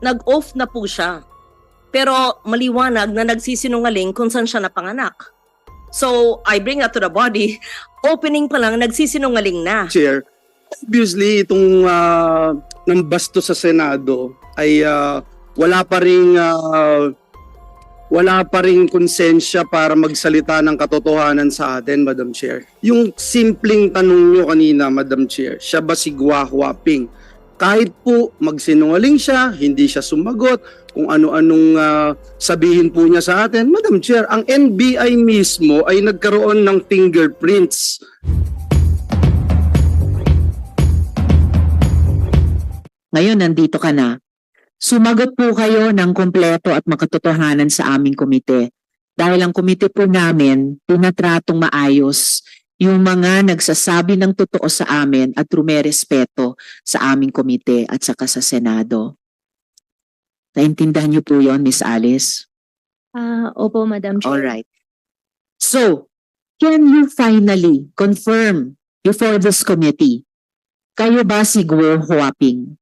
nag-off na po siya. Pero maliwanag na nagsisinungaling kung saan siya napanganak. So, I bring that to the body. Opening pa lang, nagsisinungaling na. Chair, obviously itong uh, ng basto sa Senado ay ah, wala pa ring ah, wala pa ring konsensya para magsalita ng katotohanan sa atin, Madam Chair. Yung simpleng tanong nyo kanina, Madam Chair, siya ba si Gua Huaping? Kahit po magsinungaling siya, hindi siya sumagot, kung ano-anong ah, sabihin po niya sa atin, Madam Chair, ang NBI mismo ay nagkaroon ng fingerprints Ngayon, nandito ka na. Sumagot po kayo ng kompleto at makatotohanan sa aming komite. Dahil ang komite po namin, tinatratong maayos yung mga nagsasabi ng totoo sa amin at rumerespeto sa aming komite at saka sa Senado. Naintindihan niyo po yon Miss Alice? Ah, opo, Madam Chair. All right. So, can you finally confirm before this committee, kayo ba si Guo Huaping?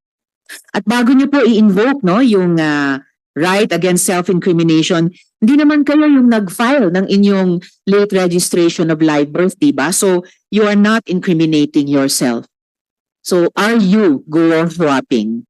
At bago niyo po i-invoke no, yung ah, right against self-incrimination, hindi naman kayo yung nag-file ng inyong late registration of live birth, di ba? So, you are not incriminating yourself. So, are you Guo Huaping?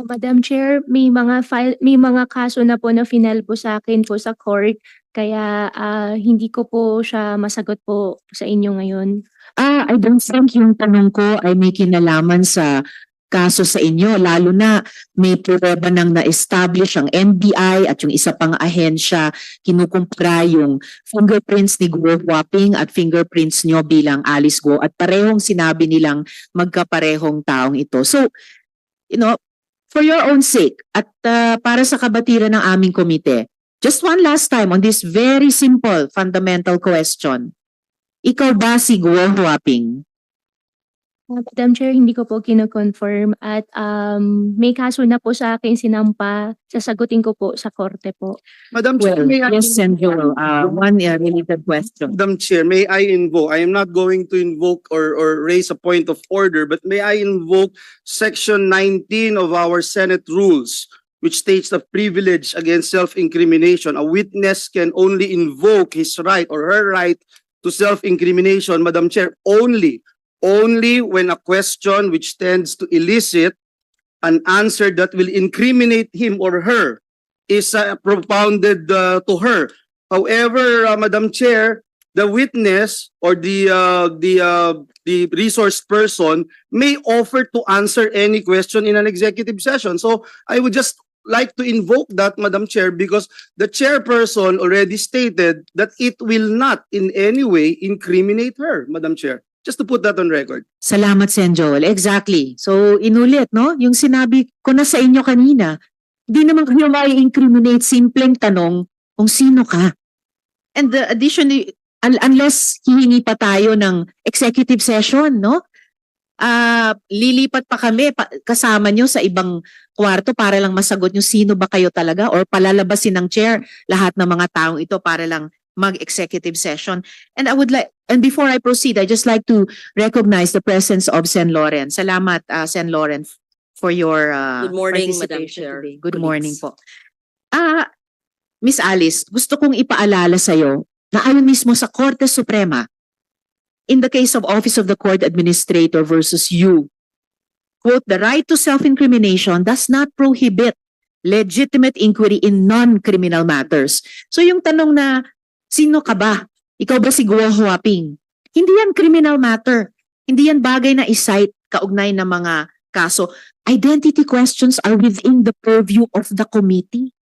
Madam Chair, may mga file, may mga kaso na po na final po sa akin po sa court kaya ah, hindi ko po siya masagot po sa inyo ngayon. Ah, I don't think yung tanong ko ay may kinalaman sa kaso sa inyo, lalo na may prueba nang na-establish ang NBI at yung isa pang ahensya kinukumpara yung fingerprints ni Guo Huaping at fingerprints nyo bilang Alice Guo at parehong sinabi nilang magkaparehong taong ito. So, you know, for your own sake at ah, para sa kabatiran ng aming komite, just one last time on this very simple fundamental question. Ikaw ba si Guo Huaping? Madam Chair, hindi ko po kino-confirm at um, may kaso na po sa akin sinampa. Sasagutin ko po sa korte po. Madam Chair, Well, may I yes, Joel, uh, one uh, related question. Madam Chair, may I invoke, I am not going to invoke or, or raise a point of order, but may I invoke section 19 of our Senate rules, which states the privilege against self-incrimination. A witness can only invoke his right or her right to self-incrimination, Madam Chair, only, only when a question which tends to elicit an answer that will incriminate him or her is uh, propounded uh, to her. However, uh, Madam Chair, the witness or the uh, the uh, the resource person may offer to answer any question in an executive session. So I would just like to invoke that, Madam Chair, because the chairperson already stated that it will not in any way incriminate her, Madam Chair. Just to put that on record. Salamat, Sen Joel. Exactly. So, inulit, no? Yung sinabi ko na sa inyo kanina, di naman kayo mai-incriminate simpleng tanong kung sino ka. And the additionally, un- unless hihingi pa tayo ng executive session, no? Ah, lilipat pa kami pa- kasama nyo sa ibang kwarto para lang masagot nyo sino ba kayo talaga or palalabasin ng chair lahat ng mga taong ito para lang mag-executive session. And I would like, and before I proceed, I just like to recognize the presence of Sen. Loren. Salamat, uh, Sen. Loren, for your uh, Good morning, Madam Chair. today. Good Colleagues. morning po. Ah, Miss Alice, gusto kong ipaalala sa iyo na ayon mismo sa Korte Suprema, in the case of Office of the Court Administrator versus you, quote, the right to self-incrimination does not prohibit legitimate inquiry in non-criminal matters. So yung tanong na, sino ka ba? Ikaw ba si Guo Huaping? Hindi yan criminal matter. Hindi yan bagay na isight kaugnay ng mga kaso. Identity questions are within the purview of the committee.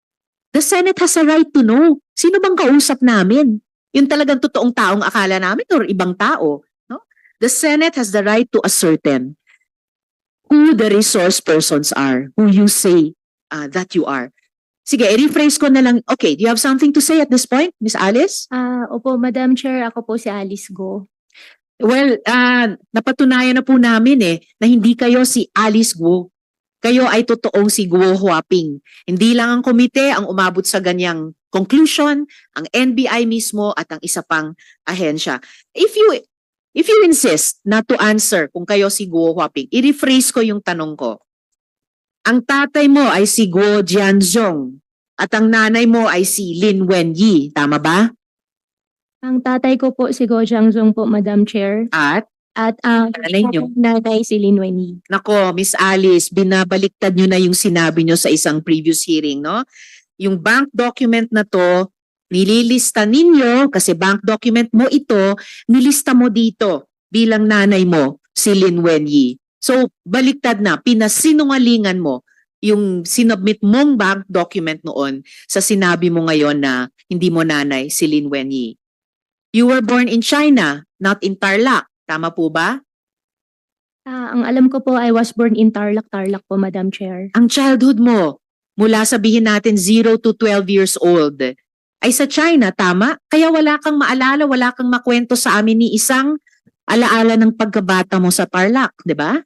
The Senate has a right to know. Sino bang kausap namin? Yung talagang totoong taong akala namin or ibang tao. No? The Senate has the right to ascertain who the resource persons are, who you say uh, that you are. Sige, i-rephrase ko na lang. Okay, do you have something to say at this point, Miss Alice? Ah, opo, Madam Chair, ako po si Alice Go. Well, ah, napatunayan na po namin eh na hindi kayo si Alice Guo. Kayo ay totoong si Guo Huaping. Hindi lang ang komite ang umabot sa ganyang conclusion, ang NBI mismo at ang isa pang ahensya. If you if you insist not to answer kung kayo si Guo Huaping, i-rephrase ko yung tanong ko. Ang tatay mo ay si Guo Jianzhong at ang nanay mo ay si Lin Wenyi. Tama ba? Ang tatay ko po si Go Jiangzong po, Madam Chair. At At ang Nanay niyo? nanay si Lin Wenyi. Nako, Miss Alice, binabaliktad nyo na yung sinabi nyo sa isang previous hearing, no? Yung bank document na to, nililista ninyo, kasi bank document mo ito, nilista mo dito bilang nanay mo, si Lin Wenyi. So, baliktad na, pinasinungalingan mo yung sinubmit mong bank document noon sa sinabi mo ngayon na hindi mo nanay si Lin Wenyi. You were born in China, not in Tarlac. Tama po ba? Ah, ang alam ko po, I was born in Tarlac, Tarlac po, Madam Chair. ang childhood mo, mula sabihin natin 0 to 12 years old, ay sa China, tama? Kaya wala kang maalala, wala kang makwento sa amin ni isang alaala ng pagkabata mo sa Tarlac, di ba?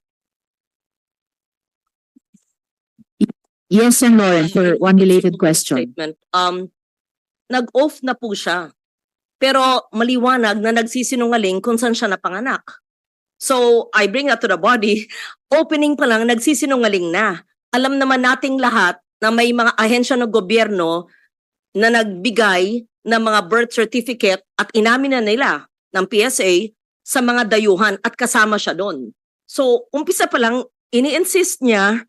Yes, and Lauren, for one related question. Statement. Um, nag-off na po siya. Pero maliwanag na nagsisinungaling kung saan siya napanganak. So, I bring that to the body. Opening pa lang, nagsisinungaling na. Alam naman nating lahat na may mga ahensya ng gobyerno na nagbigay ng mga birth certificate at inamin na nila ng PSA sa mga dayuhan at kasama siya doon. So, umpisa pa lang, ini-insist niya,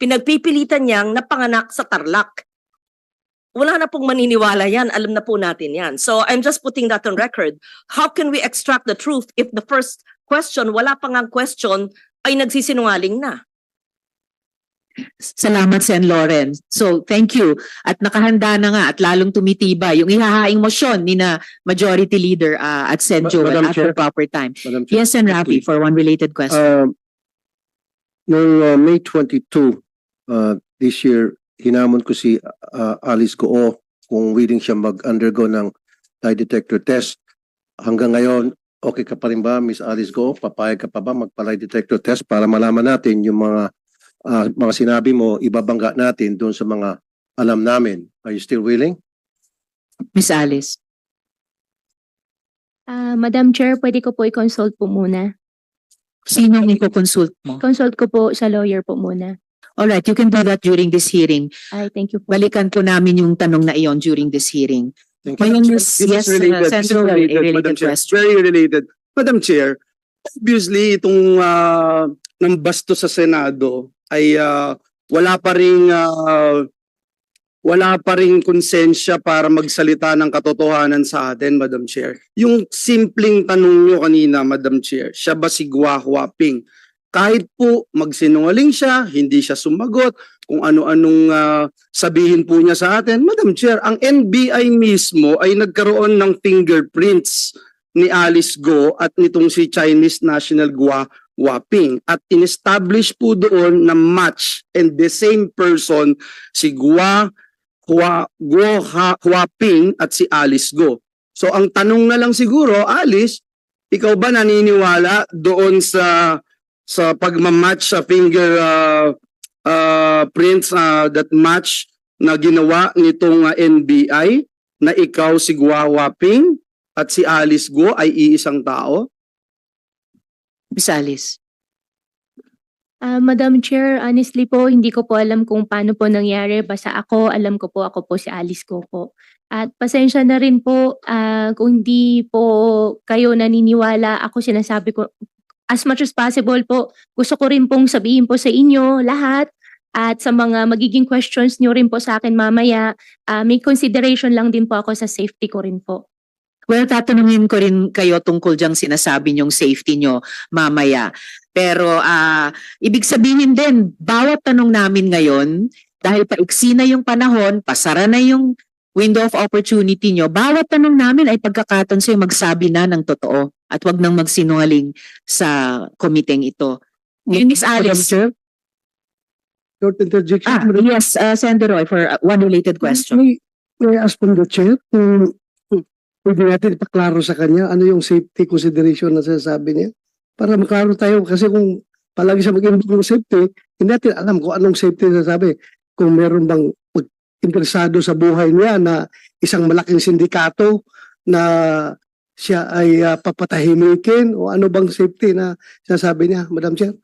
pinagpipilitan niyang napanganak sa Tarlac wala na pong maniniwala yan. Alam na po natin yan. So I'm just putting that on record. How can we extract the truth if the first question, wala pang ang question, ay nagsisinungaling na? Salamat, Sen. Lauren. So, thank you. At nakahanda na nga at lalong tumitiba yung ihahaing motion ni na Majority Leader ah, at Sen. Ma- Joel Madam at the Chair. proper time. Madam Chair. Yes, and Rafi, for one related question. Uh, noong uh, May 22 uh, this year, hinamon ko si uh, Alice Goo kung willing siya mag-undergo ng lie detector test. Hanggang ngayon, okay ka pa rin ba, Miss Alice Goo? Papayag ka pa ba magpa-lie detector test para malaman natin yung mga uh, mga sinabi mo, ibabangga natin doon sa mga alam namin. Are you still willing? Miss Alice. Ah, Madam Chair, pwede ko po i-consult po muna. Sino ang i-consult mo? Consult ko po sa lawyer po muna. Alright, you can do that during this hearing. Ay, thank you po. Balikan po namin yung tanong na iyon during this hearing. Thank you. name is, This yes, is related. uh, This is Senator, a related, Madam related Chair. question. Very related. Madam Chair, obviously itong uh, ng basto sa Senado ay ah, wala pa ring ah, wala pa ring konsensya para magsalita ng katotohanan sa atin, Madam Chair. Yung simpleng tanong nyo kanina, Madam Chair, siya ba si Gua Huaping? Kahit po magsinungaling siya, hindi siya sumagot, kung ano-anong ah, sabihin po niya sa atin. Madam Chair, ang NBI mismo ay nagkaroon ng fingerprints ni Alice Go at nitong si Chinese National Gua Waping at in-establish po doon na match and the same person si Gua Hua, Guo Ha, Huaping at si Alice Go. So ang tanong na lang siguro, Alice, ikaw ba naniniwala doon sa sa pagmamatch sa finger uh, uh, prints uh, that match na ginawa nitong uh, NBI na ikaw si Gua Waping at si Alice Go ay iisang tao? Miss Alice. Ah, Madam Chair, honestly po, hindi ko po alam kung paano po nangyari. Basta ako, alam ko po, ako po si Alice ko po. At pasensya na rin po ah, kung hindi po kayo naniniwala. Ako sinasabi ko, as much as possible po, gusto ko rin pong sabihin po sa inyo lahat at sa mga magiging questions nyo rin po sa akin mamaya, ah, may consideration lang din po ako sa safety ko rin po. Well, tatanungin ko rin kayo tungkol diyang sinasabi niyong safety niyo mamaya. Pero ah ibig sabihin din, bawat tanong namin ngayon, dahil paiksi na yung panahon, pasara na yung window of opportunity niyo, bawat tanong namin ay pagkakataon sa'yo magsabi na ng totoo at wag nang magsinungaling sa komiteng ito. Yun, Miss Alice. Short interjection. Ah, Madam yes, uh, Senator Roy, for uh, one related question. May, may ask from the chair kung kung pwede natin ipaklaro sa kanya ano yung safety consideration na sinasabi niya para maklaro tayo kasi kung palagi siya mag-invoke ng safety, hindi natin alam kung anong safety na sabi. Kung meron bang interesado sa buhay niya na isang malaking sindikato na siya ay ah, papatahimikin o ano bang safety na sinasabi niya, Madam Chair?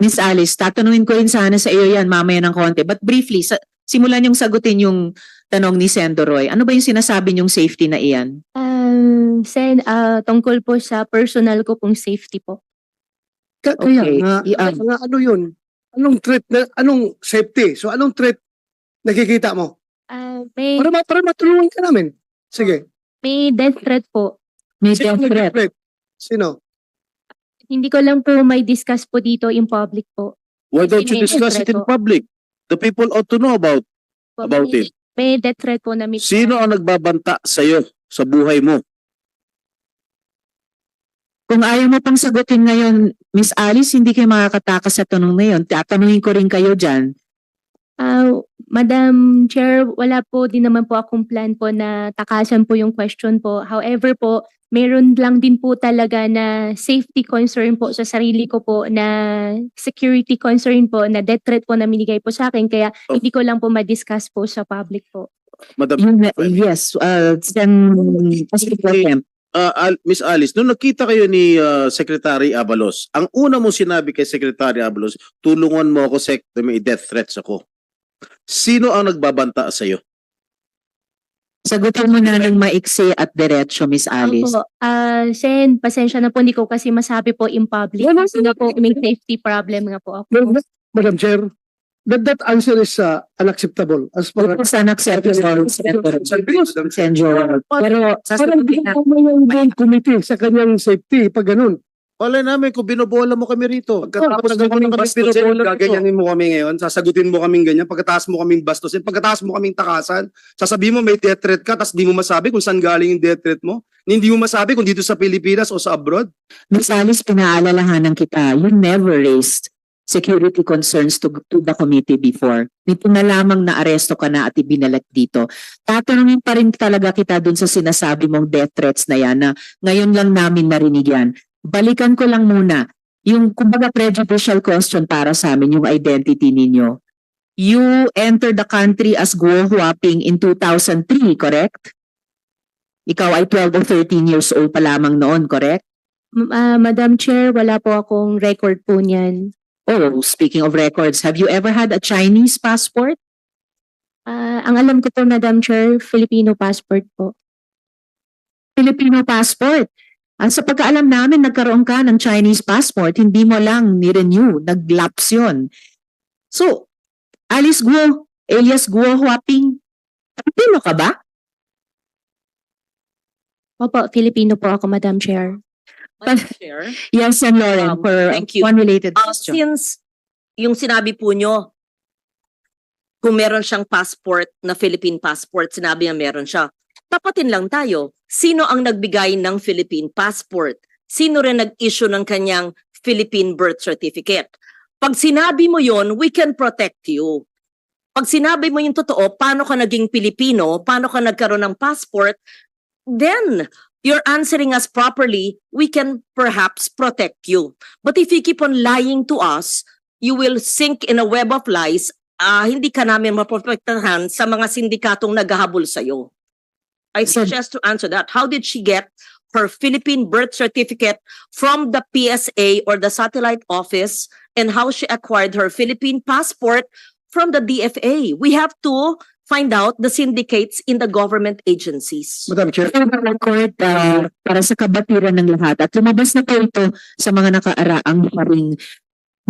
Miss Alice, tatanungin ko rin sana sa iyo yan mamaya ng konti. But briefly, sa, simulan yung sagutin yung tanong ni Sendo Roy. Ano ba yung sinasabi niyong safety na iyan? Um, Sen, ah, tungkol po sa personal ko pong safety po. Ka- Kaya Okay. nga, I- ah. nga, ano yun? Anong threat na, anong safety? So anong threat nakikita mo? Ah, may, Para, ma- para matulungan ka namin. Sige. may death threat po. May Sino death threat. nag-threat? Sino? Hindi ko lang po may discuss po dito in public po. Why don't you discuss it in public? The people ought to know about Po, About may, May death threat po na may sino ang nagbabanta sa'yo sa buhay mo. Kung ayaw mo pang sagutin ngayon, Miss Alice, hindi kayo makakatakas sa tanong na yun. Tatanungin ko rin kayo dyan. Ah, Madam Chair, wala po din naman po akong plan po na takasan po yung question po. However po, meron lang din po talaga na safety concern po sa sarili ko po na security concern po na death threat po na minigay po sa akin kaya Oh. hindi ko lang po ma-discuss po sa public po. Madam, Yun, yes, uh, then, President, uh, Al- Miss Alice, nung nakita kayo ni uh, Secretary Abalos, ang una mo sinabi kay Secretary Abalos, tulungan mo ako, Sec, may death threats ako. Sino ang nagbabanta sa'yo? sagutin mo na ng maiksi at diretso, Miss Alice. Opo, ah, Sen, pasensya na po, hindi ko kasi masabi po in public. Wala- Kasi nga po, may safety problem nga po ako. Madam- Madam Chair, that, that answer is uh, unacceptable. As far as sa unacceptable, Senyor. Pero Parang sasagutin na. ginagawa yung buong committee sa kanyang safety pag ganun. Wala namin kung binobola mo kami rito. Pagkatapos mo kaming kami bastusin, gaganyanin mo kami ngayon, sasagutin mo kaming ganyan, pagkatapos mo kaming bastusin, pagkatapos mo kaming takasan, sasabihin mo may death threat ka, tapos di mo masabi kung saan galing yung death threat mo, hindi mo masabi kung dito sa Pilipinas o sa abroad. Alice, pinaalalahanan kita, you never raised security concerns to, to the committee before. Nito na lamang na aresto ka na at ibinalat dito. Tatanungin pa rin talaga kita dun sa sinasabi mong death threats na yan na ngayon lang namin narinig yan. Balikan ko lang muna yung kumbaga prejudicial question para sa amin, yung identity ninyo. You entered the country as Guo Huaping in 2003, correct? Ikaw ay 12 or 13 years old pa lamang noon, correct? Ah, Madam Chair, wala po akong record po niyan. Oh, speaking of records, have you ever had a Chinese passport? Ah, ang alam ko po, Madam Chair, Filipino passport po. Filipino passport. At sa pagkaalam namin, nagkaroon ka ng Chinese passport, hindi mo lang ni-renew, nag-lapse yun. So, Alice Guo, alias Guo Huaping, Filipino ka ba? Opo, Filipino po ako, Madam Chair. Madam Chair, Yes, and Lauren, Um, for thank you. one related uh, question. since yung sinabi po nyo, kung meron siyang passport na Philippine passport, sinabi niya meron siya. Tapatin lang tayo. Sino ang nagbigay ng Philippine passport? Sino rin nag-issue ng kanyang Philippine birth certificate? Pag sinabi mo yon, we can protect you. Pag sinabi mo yung totoo, paano ka naging Pilipino, paano ka nagkaroon ng passport, then you're answering us properly, we can perhaps protect you. But if you keep on lying to us, you will sink in a web of lies. Ah, hindi ka namin maprotektahan sa mga sindikatong naghahabol sa'yo. I So- suggest to answer that. How did she get her Philippine birth certificate from the PSA or the satellite office and how she acquired her Philippine passport from the DFA? We have to find out the syndicates in the government agencies. Madam Chair, record, uh, para sa kabatiran ng lahat, at lumabas na po ito sa mga nakaaraang paring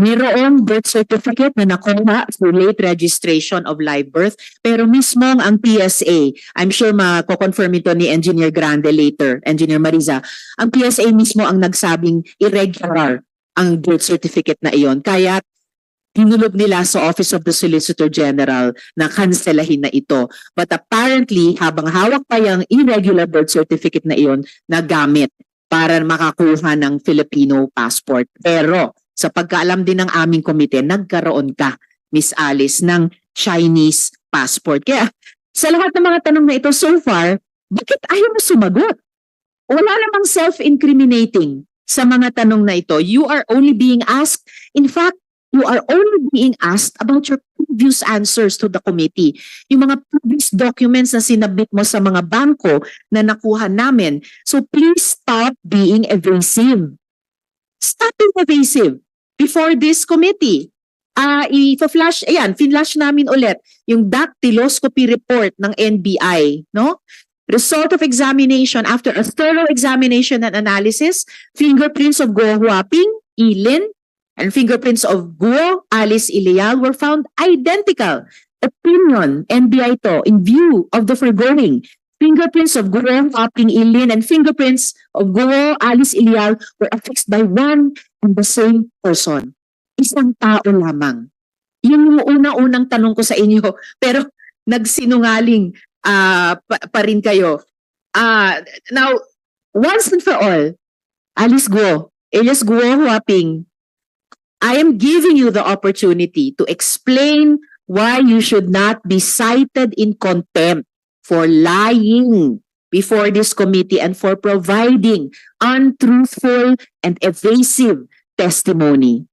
mayroong birth certificate na nakuha through late registration of live birth, pero mismong ang PSA, I'm sure mako-confirm ito ni Engineer Grande later, Engineer Mariza, ang PSA mismo ang nagsabing irregular ang birth certificate na iyon. Kaya tinulog nila sa Office of the Solicitor General na kanselahin na ito. But apparently, habang hawak pa yung irregular birth certificate na iyon, nagamit para makakuha ng Filipino passport. Pero sa pagkaalam din ng aming komite, nagkaroon ka, Miss Alice, ng Chinese passport. Kaya sa lahat ng mga tanong na ito so far, bakit ayaw mo sumagot? Wala namang self-incriminating sa mga tanong na ito. You are only being asked, in fact, you are only being asked about your previous answers to the committee. Yung mga previous documents na sinabit mo sa mga bangko na nakuha namin. So please stop being evasive. Stop being evasive. before this committee. Ah, i-flash, ayan, finlash namin ulit yung dactyloscopy report ng NBI, no? Result of examination after a thorough examination and analysis, fingerprints of Guo Huaping, Ilin, and fingerprints of Guo, Alice Ilial were found identical. Opinion, NBI to, in view of the foregoing, fingerprints of Guo, Huaping, Ilin, and fingerprints of Guo, Alice Ilial were affixed by one and the same person. Isang tao lamang. Yun yung una-unang tanong ko sa inyo. Pero nagsinungaling ah pa, pa rin kayo. Ah, now, once and for all, Alice Guo, alias Guo Huaping, I am giving you the opportunity to explain why you should not be cited in contempt for lying before this committee and for providing untruthful and evasive testimony.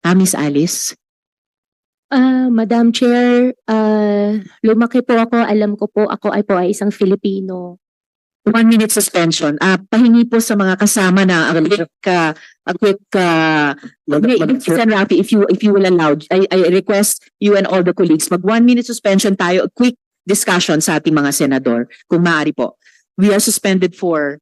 Ah, Miss Alice? Ah, Madam Chair, ah, lumaki po ako, alam ko po ako ay po ay isang Filipino. One minute suspension. Ah, pahingi po sa mga kasama na a quick, uh, a quick, uh, Sen. Rafi, if you, if you will allow, I, I request you and all the colleagues, mag one minute suspension tayo, a quick discussion sa ating mga senador, kung maaari po. We are suspended for,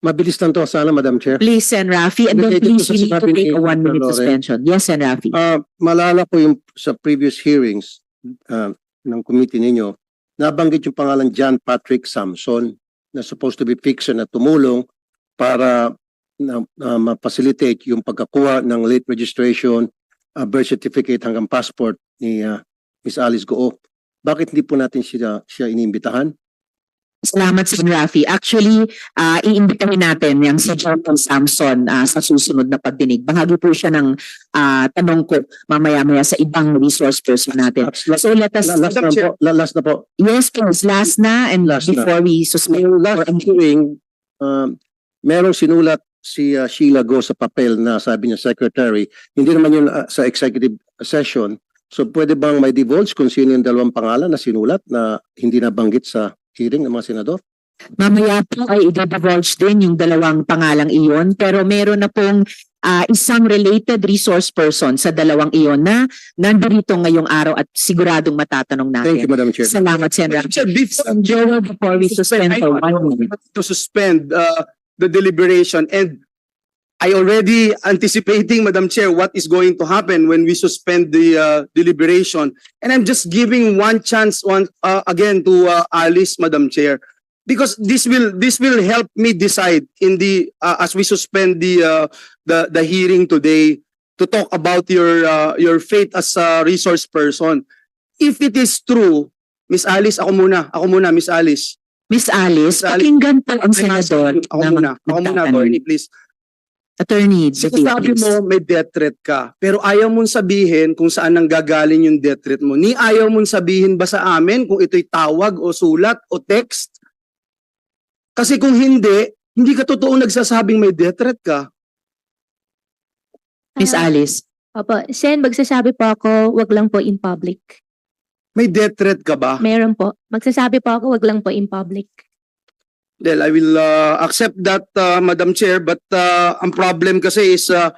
mabilis lang to sana, Madam Chair. please, Sen. Rafi, and then Related please, to we need to sinabi take a Dr. Loren. suspension. Yes, Sen. Rafi. Ah, malala ko yung sa previous hearings ah, ng committee ninyo, nabanggit yung pangalan John Patrick Samson na supposed to be fixer na tumulong para na, na ma-facilitate yung pagkakuha ng late registration, ah, birth certificate hanggang passport ni ah, Miss Alice Goo. Bakit hindi po natin siya, siya iniimbitahan? Salamat, Sen. Rafi. Actually, ah iimbitahin natin yung si Jonathan Samson ah, sa susunod na pagdinig. Bahagi po siya ng ah, tanong ko mamaya-maya sa ibang resource person natin. Last, So let us, last, last na po, la- last na po. yes please, last na and Last na. before we suspend. Yung last hearing, um, merong sinulat si uh, Sheila Go sa papel na sabi niya secretary, hindi naman yun uh, sa executive session. So pwede bang may divulge kung sino yung dalawang pangalan na sinulat na hindi nabanggit sa hearing ng mga senador? Mamaya po ay i-divulge din yung dalawang pangalang iyon pero meron na pong ah, isang related resource person sa dalawang iyon na nandito ngayong araw at siguradong matatanong Thank you, natin. Madam Chair. Salamat, Sen. Joel, before we suspend I for one minute. to suspend uh, the deliberation and I already anticipating, Madam Chair, what is going to happen when we suspend the uh, deliberation. And I'm just giving one chance one uh, again to uh, Alice, Madam Chair, because this will this will help me decide in the uh, as we suspend the uh, the the hearing today to talk about your uh, your faith as a resource person. If it is true, Miss Alice, ako muna, ako muna, Miss Alice. Miss Alice, Miss Alice, pakinggan po ang senador Ako na muna, ako muna, attorney, please. Attorney, Kasi sabi mo may death threat ka, pero ayaw mong sabihin kung saan nang gagaling yung death threat mo. Ni ayaw mong sabihin ba sa amin kung ito'y tawag o sulat o text? Kasi kung hindi, hindi ka totoo nagsasabing may death threat ka. Miss Ah, Alice. Opo, Sen, magsasabi po ako, wag lang po in public. May death threat ka ba? Meron po. Magsasabi po ako, wag lang po in public. Well, I will uh, accept that, uh, Madam Chair, but uh, ang problem kasi is uh,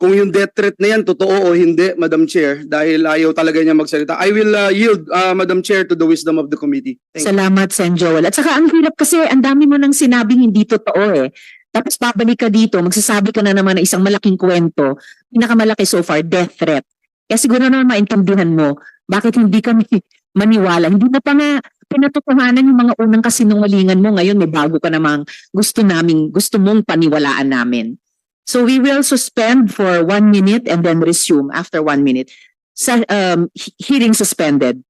kung yung death threat na yan, totoo o hindi, Madam Chair, dahil ayaw talaga niya magsalita. I will uh, yield, uh, Madam Chair, to the wisdom of the committee. Thank. Salamat, Sen. Joel. At saka ang hirap kasi, ang dami mo nang sinabing hindi totoo eh. Tapos babalik ka dito, magsasabi ka na naman ng isang malaking kwento. Pinakamalaki so far, death threat. Kaya siguro naman maintindihan mo, bakit hindi kami maniwala. Hindi na pa nga pinatotohanan yung mga unang kasinungalingan mo. Ngayon may bago ka namang gusto naming, gusto mong paniwalaan namin. So we will suspend for one minute and then resume after one minute. Sa, um, he- hearing suspended.